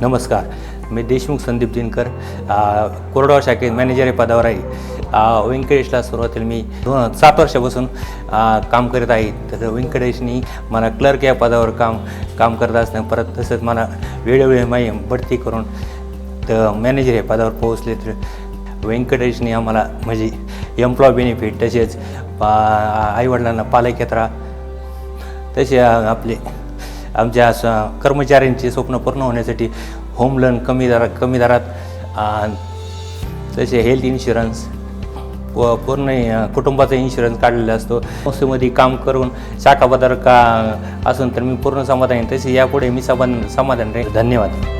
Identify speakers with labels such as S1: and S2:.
S1: नमस्कार. मी देशमुख संदीप दिनकर अ, शाखेत मॅनेजर या पदावर आहे. व्यंकटेशला सुरुवातीला मी दोन सात वर्षापासून काम करत आहे. तर व्यंकटेशनी मला क्लर्क या पदावर काम काम करत असताना परत तसंच मला वेळोवेळी माही बढती करून तर मॅनेजर या पदावर पोहोचले. तर व्यंकटेशनी आम्हाला म्हणजे एम्प्लॉय बेनिफिट तसेच पा आईवडिलांना पालकयात्रा तसे आपले आमच्या स- कर्मचाऱ्यांचे स्वप्न पूर्ण होण्यासाठी होम लोन कमी दरात कमी दरात तसे हेल्थ इन्शुरन्स व पूर्ण कुटुंबाचा इन्शुरन्स काढलेला असतो. संस्थेमध्ये काम करून शाखा का असून तर मी पूर्ण समाधान तसे यापुढे मी समाधान समाधान राहील. धन्यवाद.